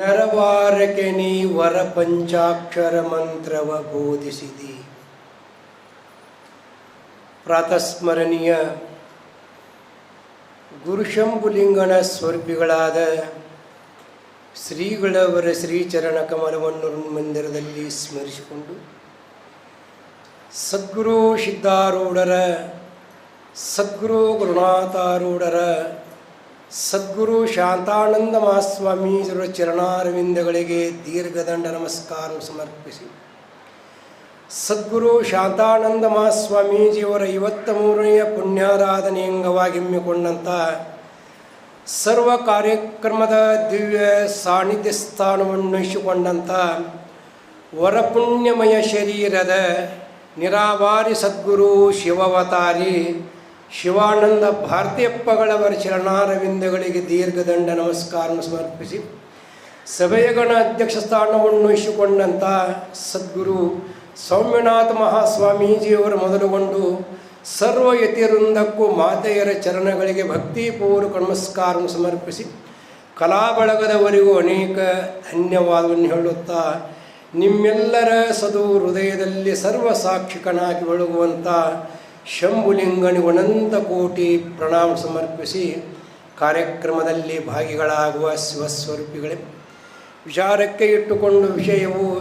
ನರವಾರಕ್ಕೆ ನೀ ವರ ಪಂಚಾಕ್ಷರ ಮಂತ್ರವ ಬೋಧಿಸಿದಿ. ಪ್ರಾತಸ್ಮರಣೀಯ ಗುರುಶಂಭುಲಿಂಗನ ಸ್ವರ್ಪಿಗಳಾದ ಶ್ರೀಗಳವರ ಶ್ರೀಚರಣ ಕಮಲವನ್ನು ಮಂದಿರದಲ್ಲಿ ಸ್ಮರಿಸಿಕೊಂಡು ಸದ್ಗುರು ಸಿದ್ಧಾರೂಢರ, ಸದ್ಗುರು ಗುರುನಾಥಾರೂಢರ ಸದ್ಗುರು ಶಾಂತಾನಂದ ಮಹಾಸ್ವಾಮೀಜರ ಚರಣಾರವಿಂದಗಳಿಗೆ ದೀರ್ಘದಂಡ ನಮಸ್ಕಾರ ಸಮರ್ಪಿಸಿ. ಸದ್ಗುರು ಶಾಂತಾನಂದ ಮಹಾಸ್ವಾಮೀಜಿಯವರ ಐವತ್ತ ಮೂರನೆಯ ಪುಣ್ಯಾರಾಧನೆ ಅಂಗವಾಗಿ ಹಮ್ಮಿಕೊಂಡಂಥ ಸರ್ವ ಕಾರ್ಯಕ್ರಮದ ದಿವ್ಯ ಸಾನ್ನಿಧ್ಯ ಸ್ಥಾನವನ್ನು ವಹಿಸಿಕೊಂಡಂಥ ವರಪುಣ್ಯಮಯ ಶರೀರದ ನಿರಾವಾರಿ ಸದ್ಗುರು ಶಿವವತಾರಿ ಶಿವಾನಂದ ಭಾರತೀಯಪ್ಪಗಳವರ ಚರಣಾರವಿಂದಗಳಿಗೆ ದೀರ್ಘದಂಡ ನಮಸ್ಕಾರ ಸಮರ್ಪಿಸಿ ಸಭೆಯ ಗಣ ಅಧ್ಯಕ್ಷ ಸ್ಥಾನವನ್ನು ವಹಿಸಿಕೊಂಡಂಥ ಸದ್ಗುರು ಸೌಮ್ಯನಾಥ ಮಹಾಸ್ವಾಮೀಜಿಯವರು ಮೊದಲುಗೊಂಡು ಸರ್ವ ಯತಿವೃಂದಕ್ಕೂ ಮಾತೆಯರ ಚರಣಗಳಿಗೆ ಭಕ್ತಿಪೂರ್ವಕ ನಮಸ್ಕಾರ ಸಮರ್ಪಿಸಿ ಕಲಾಬಳಗದವರಿಗೂ ಅನೇಕ ಧನ್ಯವಾದವನ್ನು ಹೇಳುತ್ತಾ ನಿಮ್ಮೆಲ್ಲರ ಸದು ಹೃದಯದಲ್ಲಿ ಸರ್ವ ಸಾಕ್ಷಿಕನಾಗಿ ಒಳಗುವಂಥ ಶಂಭುಲಿಂಗನಿಗೆ ಅನಂತ ಕೋಟಿ ಪ್ರಣಾಮ ಸಮರ್ಪಿಸಿ ಕಾರ್ಯಕ್ರಮದಲ್ಲಿ ಭಾಗಿಗಳಾಗುವ ಶಿವಸ್ವರೂಪಿಗಳೇ, ವಿಚಾರಕ್ಕೆ ಇಟ್ಟುಕೊಂಡು ವಿಷಯವು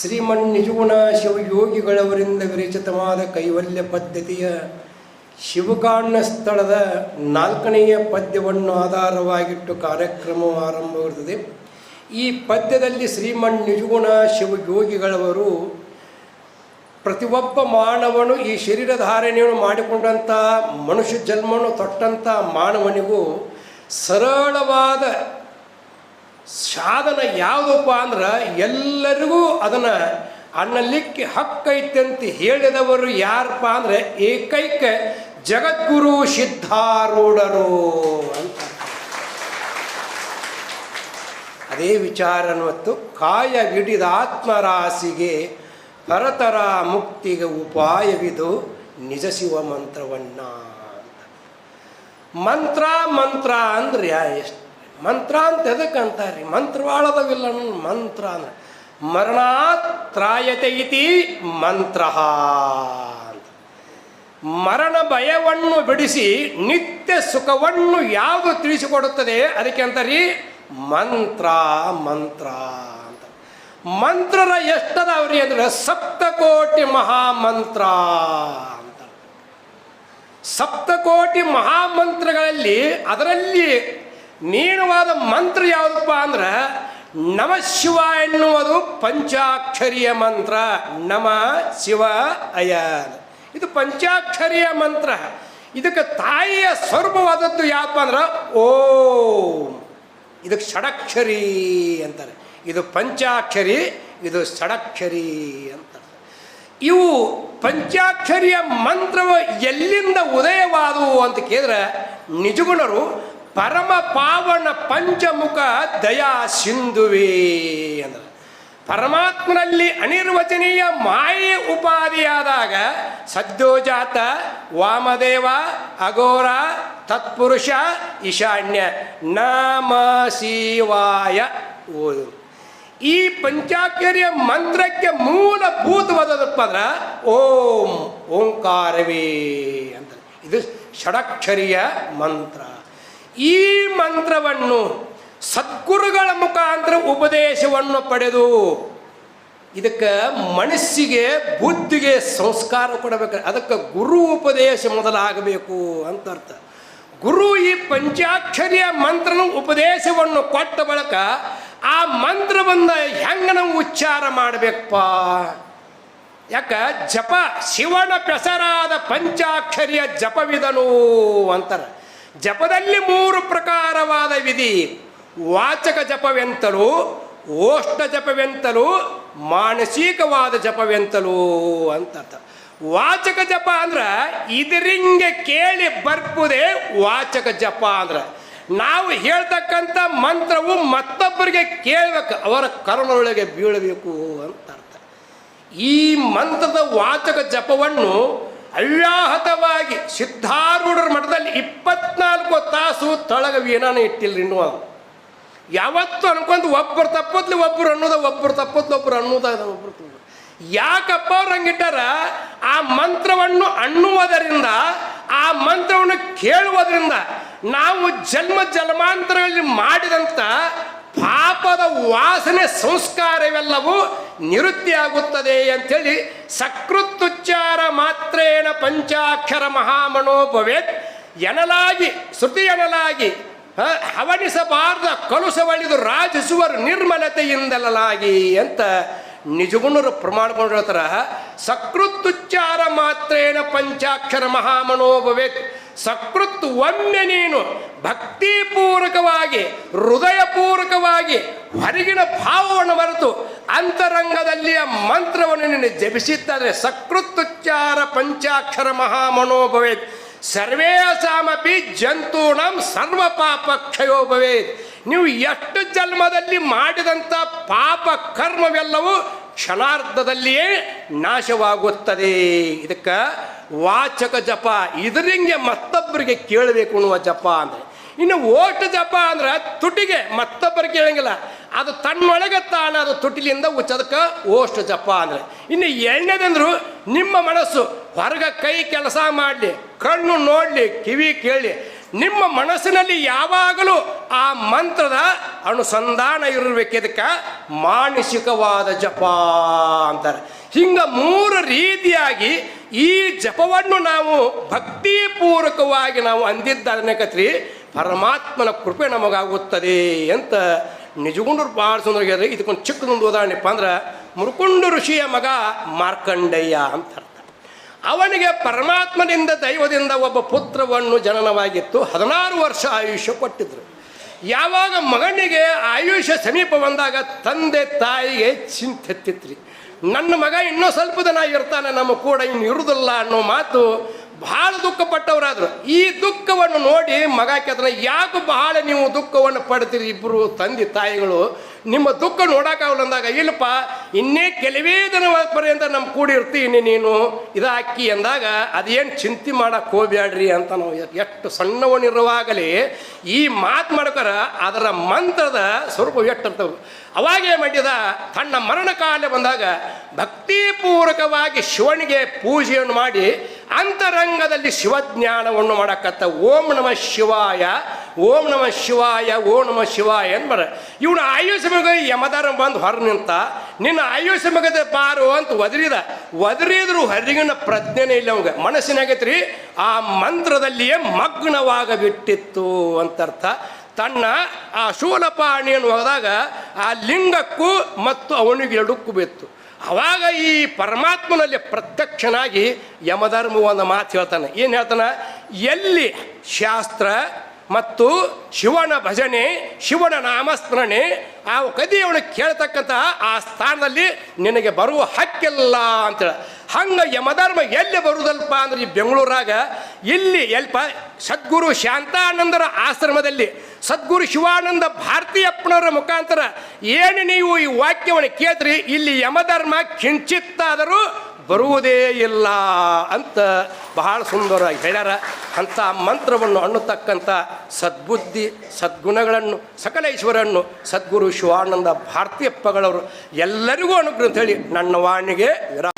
ಶ್ರೀಮನ್ ನಿಜಗುಣ ಶಿವಯೋಗಿಗಳವರಿಂದ ವಿರಚಿತವಾದ ಕೈವಲ್ಯ ಪದ್ಧತಿಯ ಶಿವಕಾಂಡ ಸ್ಥಳದ ನಾಲ್ಕನೆಯ ಪದ್ಯವನ್ನು ಆಧಾರವಾಗಿಟ್ಟು ಕಾರ್ಯಕ್ರಮವು ಆರಂಭವಿರುತ್ತದೆ ಈ ಪದ್ಯದಲ್ಲಿ ಶ್ರೀಮನ್ ನಿಜಗುಣ ಶಿವಯೋಗಿಗಳವರು ಪ್ರತಿಯೊಬ್ಬ ಮಾನವನು ಈ ಶರೀರ ಧಾರಣೆಯನ್ನು ಮಾಡಿಕೊಂಡಂಥ ಮನುಷ್ಯ ಜನ್ಮವನ್ನು ತೊಟ್ಟಂಥ ಮಾನವನಿಗೂ ಸರಳವಾದ ಸಾಧನ ಯಾವುದಪ್ಪ ಅಂದ್ರೆ ಎಲ್ಲರಿಗೂ ಅದನ್ನು ಅನ್ನಲಿಕ್ಕೆ ಹಕ್ಕೈತೆ ಅಂತ ಹೇಳಿದವರು ಯಾರಪ್ಪ ಅಂದರೆ ಏಕೈಕ ಜಗದ್ಗುರು ಸಿದ್ಧಾರೂಢರು ಅಂತ. ಅದೇ ವಿಚಾರ ಅನ್ನುವತ್ತು ಕಾಯ ಆತ್ಮರಾಸಿಗೆ ಪರತರ ಮುಕ್ತಿಗೆ ಉಪಾಯವಿದು ನಿಜ ಶಿವ ಮಂತ್ರವನ್ನ ಮಂತ್ರ ಮಂತ್ರ ಅಂದ್ರೆ ಎಷ್ಟು? ಮಂತ್ರ ಅಂತ ಎದಕ್ಕೆ ಅಂತಾರೆ? ಮಂತ್ರವಾಳದವಿಲ್ಲ ಮಂತ್ರ ಅಂದ್ರೆ ಮರಣಾತ್ರಾಯತೆ ಇತಿ ಮಂತ್ರ ಮರಣ ಭಯವನ್ನು ಬಿಡಿಸಿ ನಿತ್ಯ ಸುಖವನ್ನು ಯಾವುದು ತಿಳಿಸಿಕೊಡುತ್ತದೆ? ಅದಕ್ಕೆ ಅಂತಾರಿ ಮಂತ್ರ ಮಂತ್ರ. ಮಂತ್ರರ ಎಷ್ಟದವ್ರಿ ಅಂದ್ರೆ ಸಪ್ತಕೋಟಿ ಮಹಾಮಂತ್ರ ಅಂತ. ಸಪ್ತಕೋಟಿ ಮಹಾಮಂತ್ರಗಳಲ್ಲಿ ಅದರಲ್ಲಿ ನೀಣವಾದ ಮಂತ್ರ ಯಾವುದಪ್ಪ ಅಂದ್ರೆ ನಮ ಶಿವ ಎನ್ನುವುದು ಪಂಚಾಕ್ಷರಿಯ ಮಂತ್ರ, ನಮ ಶಿವ ಅಯ ಇದು ಪಂಚಾಕ್ಷರಿಯ ಮಂತ್ರ. ಇದಕ್ಕೆ ತಾಯಿಯ ಸ್ವರೂಪವಾದದ್ದು ಯಾವಪ್ಪ ಅಂದ್ರೆ ಓಂ. ಇದಕ್ಕೆ ಷಡಕ್ಷರಿ ಅಂತಾರೆ. ಇದು ಪಂಚಾಕ್ಷರಿ, ಇದು ಷಡಕ್ಷರಿ ಅಂತ. ಇವು ಪಂಚಾಕ್ಷರಿಯ ಮಂತ್ರವು ಎಲ್ಲಿಂದ ಉದಯವಾದವು ಅಂತ ಕೇಳಿದ್ರೆ ನಿಜಗುಣರು ಪರಮ ಪಾವನ ಪಂಚಮುಖ ದಯಾ ಸಿಂಧುವೆ ಅಂದ್ರೆ. ಪರಮಾತ್ಮನಲ್ಲಿ ಅನಿರ್ವಚನೀಯ ಮಾಯೆ ಉಪಾಧಿಯಾದಾಗ ಸದ್ಯೋಜಾತ, ವಾಮದೇವ, ಅಘೋರ, ತತ್ಪುರುಷ, ಈಶಾನ್ಯ ನಮ ಶಿವಾಯ ಓದು. ಈ ಪಂಚಾಕ್ಷರಿಯ ಮಂತ್ರಕ್ಕೆ ಮೂಲಭೂತವಾದದಪ್ಪ ಅಂದ್ರೆ ಓಂ ಓಂಕಾರವೇ ಅಂತ ಇದು ಷಡಕ್ಷರಿಯ ಮಂತ್ರ. ಈ ಮಂತ್ರವನ್ನು ಸದ್ಗುರುಗಳ ಮುಖಾಂತರ ಉಪದೇಶವನ್ನು ಪಡೆದು ಇದಕ್ಕೆ ಮನಸ್ಸಿಗೆ ಬುದ್ಧಿಗೆ ಸಂಸ್ಕಾರ ಕೊಡಬೇಕು. ಅದಕ್ಕೆ ಗುರು ಉಪದೇಶ ಮೊದಲಾಗಬೇಕು ಅಂತ ಅರ್ಥ. ಗುರು ಈ ಪಂಚಾಕ್ಷರಿಯ ಮಂತ್ರನ ಉಪದೇಶವನ್ನು ಕೊಟ್ಟ ಬಳಿಕ ಆ ಮಂತ್ರವನ್ನು ಹೆಂಗೆ ನಾವು ಉಚ್ಚಾರ ಮಾಡಬೇಕಪ್ಪ? ಯಾಕ? ಜಪ ಶಿವನ ಪೆಸರಾದ ಪಂಚಾಕ್ಷರಿಯ ಜಪವಿದನು ಅಂತಾರೆ. ಜಪದಲ್ಲಿ ಮೂರು ಪ್ರಕಾರವಾದ ವಿಧಿ. ವಾಚಕ ಜಪವೆಂತಲೂ ಓಷ್ಟ ಜಪವೆಂತಲೂ, ಮಾನಸಿಕವಾದ ಜಪವೆಂತಲೂ ಅಂತ ವಾಚಕ ಜಪ ಅಂದ್ರೆ ಇದರಿಂಗೆ ಕೇಳಿ ಬರ್ಪುದೇ ವಾಚಕ ಜಪ ಅಂದ್ರೆ. ನಾವು ಹೇಳ್ತಕ್ಕಂಥ ಮಂತ್ರವು ಮತ್ತೊಬ್ಬರಿಗೆ ಕೇಳಬೇಕು, ಅವರ ಕರುಣೊಳಗೆ ಬೀಳಬೇಕು ಅಂತ ಅರ್ಥ. ಈ ಮಂತ್ರದ ವಾಚಕ ಜಪವನ್ನು ಅವ್ಯಾಹತವಾಗಿ ಸಿದ್ಧಾರೂಢರ ಮಠದಲ್ಲಿ ಇಪ್ಪತ್ನಾಲ್ಕು ತಾಸು ತಳಗ ಏನಾನು ಇಟ್ಟಿಲ್ಲ ಇನ್ನೂ ಯಾವತ್ತು ಅನ್ಕೊಂಡು ಒಬ್ಬರು ತಪ್ಪದ್ಲಿ ಒಬ್ಬರು ಅನ್ನೋದ, ಒಬ್ಬರು ತಪ್ಪದ್ಲಿ ಒಬ್ಬರು ಅನ್ನೋದ ಒಬ್ಬರು ಯಾಕಪ್ಪ ಅವ್ರು ಹಂಗಿಟ್ಟಾರ ಆ ಮಂತ್ರವನ್ನು ಅನ್ನುವುದರಿಂದ, ಆ ಮಂತ್ರವನ್ನು ಕೇಳುವುದರಿಂದ ನಾವು ಜನ್ಮ ಜನ್ಮಾಂತರಗಳಲ್ಲಿ ಮಾಡಿದಂಥ ಪಾಪದ ವಾಸನೆ ಸಂಸ್ಕಾರವೆಲ್ಲವೂ ನಿವೃತ್ತಿ ಆಗುತ್ತದೆ ಅಂಥೇಳಿ ಸಕೃತ್ತುಚ್ಚಾರ ಮಾತ್ರೇಣ ಪಂಚಾಕ್ಷರ ಮಹಾಮನೋಭವೇತ್. ಎನಲಾಗಿ, ಶ್ರುತಿ ಎನಲಾಗಿ ಹವನಿಸಬಾರ್ದ ಕಲುಸವಳಿದು ರಾಜಿಸುವರು ನಿರ್ಮಲತೆಯಿಂದಲಾಗಿ ಅಂತ ನಿಜಗುಣರು ಪ್ರಮಾಣಕೊಂಡು ಹೇಳ್ತಾರ. ಸಕೃತ್ತುಚ್ಚಾರ ಮಾತ್ರೇನ ಪಂಚಾಕ್ಷರ ಮಹಾಮನೋಭವೇತ್. ಸಕೃತ್ ಒಮ್ಮೆ ನೀನು ಭಕ್ತಿಪೂರ್ವಕವಾಗಿ, ಹೃದಯಪೂರ್ವಕವಾಗಿ ಹೊರಗಿನ ಭಾವವನ್ನು ಮರೆತು ಅಂತರಂಗದಲ್ಲಿಯ ಮಂತ್ರವನ್ನು ನೀನು ಜಪಿಸಿದ್ದಾದರೆ ಸಕೃತ್ತುಚ್ಚಾರ ಪಂಚಾಕ್ಷರ ಮಹಾಮನೋಭವೇತ್. ಸರ್ವೇ ಸಾಮಪಿ ಜಂತೂಣಂ ಸರ್ವ ಪಾಪ ಕ್ಷಯೋ ಭವೇತ್. ನೀವು ಎಷ್ಟು ಜನ್ಮದಲ್ಲಿ ಮಾಡಿದಂಥ ಪಾಪ ಕರ್ಮವೆಲ್ಲವೂ ಕ್ಷಣಾರ್ಧದಲ್ಲಿಯೇ ನಾಶವಾಗುತ್ತದೆ. ಇದಕ್ಕೆ ವಾಚಕ ಜಪ, ಇದರಿಂಗೆ ಮತ್ತೊಬ್ಬರಿಗೆ ಕೇಳಬೇಕು ಅನ್ನುವ ಜಪ ಅಂದರೆ. ಇನ್ನು ಓಟ ಜಪ ಅಂದ್ರೆ ತುಟಿಗೆ ಮತ್ತೊಬ್ಬರು ಕೇಳಂಗಿಲ್ಲ. ಅದು ತನ್ನೊಳಗೆ ತಾನ ಅದು ತುಟಿಲಿಂದ ಉಚ್ಚದಕ್ಕೆ ಓಷ್ಟು ಜಪ ಅಂದ್ರೆ. ಇನ್ನು ಎರಡನೇದಂದ್ರು ನಿಮ್ಮ ಮನಸ್ಸು ಹೊರಗ ಕೈ ಕೆಲಸ ಮಾಡಲಿ, ಕಣ್ಣು ನೋಡಲಿ, ಕಿವಿ ಕೇಳಿ ನಿಮ್ಮ ಮನಸ್ಸಿನಲ್ಲಿ ಯಾವಾಗಲೂ ಆ ಮಂತ್ರದ ಅನುಸಂಧಾನ ಇರಬೇಕು ಇದಕ್ಕೆ ಮಾನಸಿಕವಾದ ಜಪ ಅಂತಾರೆ. ಹಿಂಗ ಮೂರು ರೀತಿಯಾಗಿ ಈ ಜಪವನ್ನು ನಾವು ಭಕ್ತಿಪೂರ್ವಕವಾಗಿ ನಾವು ಅಂದಿದ್ದನಕತ್ರಿ ಪರಮಾತ್ಮನ ಕೃಪೆ ನಮಗಾಗುತ್ತದೆ ಅಂತ ನಿಜಗುಂಡರು ಭಾಳ ಸುಂದರ ಇದಕ್ಕೊಂದು ಚಿಕ್ಕದೊಂದು ಉದಾಹರಣೆಪ್ಪ ಅಂದ್ರೆ ಮುರುಕುಂಡು ಋಷಿಯ ಮಗ ಮಾರ್ಕಂಡಯ್ಯ ಅಂತ ಅರ್ಥ ಅವನಿಗೆ ಪರಮಾತ್ಮನಿಂದ ದೈವದಿಂದ ಒಬ್ಬ ಪುತ್ರವನ್ನು ಜನನವಾಗಿತ್ತು. ಹದಿನಾರು ವರ್ಷ ಆಯುಷ್ಯ ಕೊಟ್ಟಿದ್ರು. ಯಾವಾಗ ಮಗನಿಗೆ ಆಯುಷ್ಯ ಸಮೀಪ ಬಂದಾಗ ತಂದೆ ತಾಯಿಗೆ ಚಿಂತೆತ್ತಿತ್ರಿ ನನ್ನ ಮಗ ಇನ್ನೂ ಸ್ವಲ್ಪ ದಿನ ಇರ್ತಾನೆ, ನಮ್ಮ ಕೂಡ ಇನ್ನು ಇರುವುದಿಲ್ಲ ಅನ್ನೋ ಮಾತು ಬಹಳ ದುಃಖಪಟ್ಟವರಾದರು. ಈ ದುಃಖವನ್ನು ನೋಡಿ ಮಗ ಕೇತನ ಯಾಕೆ ಬಹಳ ನೀವು ದುಃಖವನ್ನು ಪಡ್ತೀರಿ ಇಬ್ಬರು ತಂದೆ ತಾಯಿಗಳು? ನಿಮ್ಮ ದುಃಖ ನೋಡೋಕ್ಕಾಗಲ್ಲ ಅಂದಾಗ, ಇಲ್ಲಪ್ಪ, ಇನ್ನೇ ಕೆಲವೇ ದಿನ ಪರ್ಯಂತ ನಮ್ಮ ಕೂಡಿ ಇರ್ತೀನಿ ನೀನು. ಇದಾಕಿ ಅಂದಾಗ, ಅದೇನು ಚಿಂತೆ ಮಾಡಕ್ಕೆ ಹೋಗ್ಬ್ಯಾಡ್ರಿ ಅಂತ ನಾವು ಎಷ್ಟು ಸಣ್ಣವನಿರುವಾಗಲೇ ಈ ಮಾತು ಮಾಡ್ಕರ ಅದರ ಮಂತ್ರದ ಸ್ವರೂಪ ಎಷ್ಟಿರ್ತವೆ ಅವಾಗೇ ಮಾಡಿದ ತನ್ನ ಮರಣ ಕಾಲ ಬಂದಾಗ ಭಕ್ತಿಪೂರ್ವಕವಾಗಿ ಶಿವನಿಗೆ ಪೂಜೆಯನ್ನು ಮಾಡಿ ಅಂತರಂಗದಲ್ಲಿ ಶಿವಜ್ಞಾನವನ್ನು ಮಾಡಕತ್ತ ಓಂ ನಮ ಶಿವಾಯ, ಓಂ ನಮ ಶಿವಾಯ, ಓಂ ನಮ ಶಿವಾಯ ಅನ್ಬರ ಇವನು ಆಯುಷ ಮಗ ಯಮದಾರ ಬಂದು ಹೊರ ನಿಂತ, ನಿನ್ನ ಆಯುಷ ಮಗದ ಪಾರು ಅಂತ ಒದರಿದ. ಒದರಿದ್ರು ಹರಿಗಿನ ಪ್ರಜ್ಞೆನೇ ಇಲ್ಲ ಅವಂಗ. ಮನಸ್ಸಿನಾಗೈತ್ರಿ ಆ ಮಂತ್ರದಲ್ಲಿಯೇ ಮಗ್ನವಾಗಬಿಟ್ಟಿತ್ತು ಅಂತರ್ಥ. ತನ್ನ ಆ ಶೂಲಪಾಣಿಯನ್ನು ಹೋದಾಗ ಆ ಲಿಂಗಕ್ಕೂ ಮತ್ತು ಅವನಿಗೆ ಎರಡಕ್ಕೂ ಬಿತ್ತು. ಅವಾಗ ಈ ಪರಮಾತ್ಮನಲ್ಲಿ ಪ್ರತ್ಯಕ್ಷನಾಗಿ ಯಮಧರ್ಮ ಒಂದು ಮಾತು ಹೇಳ್ತಾನೆ. ಏನು ಹೇಳ್ತಾನೆ? ಎಲ್ಲಿ ಶಾಸ್ತ್ರ ಮತ್ತು ಶಿವನ ಭಜನೆ, ಶಿವನ ನಾಮಸ್ಮರಣೆ, ಆ ಕದಿಯವನು ಕೇಳತಕ್ಕಂತಹ ಆ ಸ್ಥಾನದಲ್ಲಿ ನಿನಗೆ ಬರುವ ಹಕ್ಕಿಲ್ಲ ಅಂತೇಳಿ. ಹಂಗೆ ಯಮಧರ್ಮ ಎಲ್ಲಿ ಬರುವುದಲ್ಪ ಅಂದ್ರೆ ಈ ಬೆಂಗಳೂರಾಗ, ಇಲ್ಲಿ ಎಲ್ಪ ಸದ್ಗುರು ಶಾಂತಾನಂದರ ಆಶ್ರಮದಲ್ಲಿ. ಸದ್ಗುರು ಶಿವಾನಂದ ಭಾರತೀಯಪ್ಪನವರ ಮುಖಾಂತರ ಏನು ನೀವು ಈ ವಾಕ್ಯವನ್ನು ಕೇಳ್ರಿ ಇಲ್ಲಿ ಯಮಧರ್ಮ ಕಿಂಚಿತ್ತಾದರೂ ಬರುವುದೇ ಇಲ್ಲ ಅಂತ ಬಹಳ ಸುಂದರವಾಗಿ ಹೇಳ್ಯಾರ. ಅಂಥ ಮಂತ್ರವನ್ನು ಅನ್ನತಕ್ಕಂಥ ಸದ್ಬುದ್ಧಿ, ಸದ್ಗುಣಗಳನ್ನು, ಸಕಲ ಈಶ್ವರನ್ನು ಸದ್ಗುರು ಶಿವಾನಂದ ಭಾರತೀಯಪ್ಪಗಳವರು ಎಲ್ಲರಿಗೂ ಅನುಗ್ರಹ ಅಂತ ಹೇಳಿ ನನ್ನ ವಾಣಿಗೆ ವಿರಾ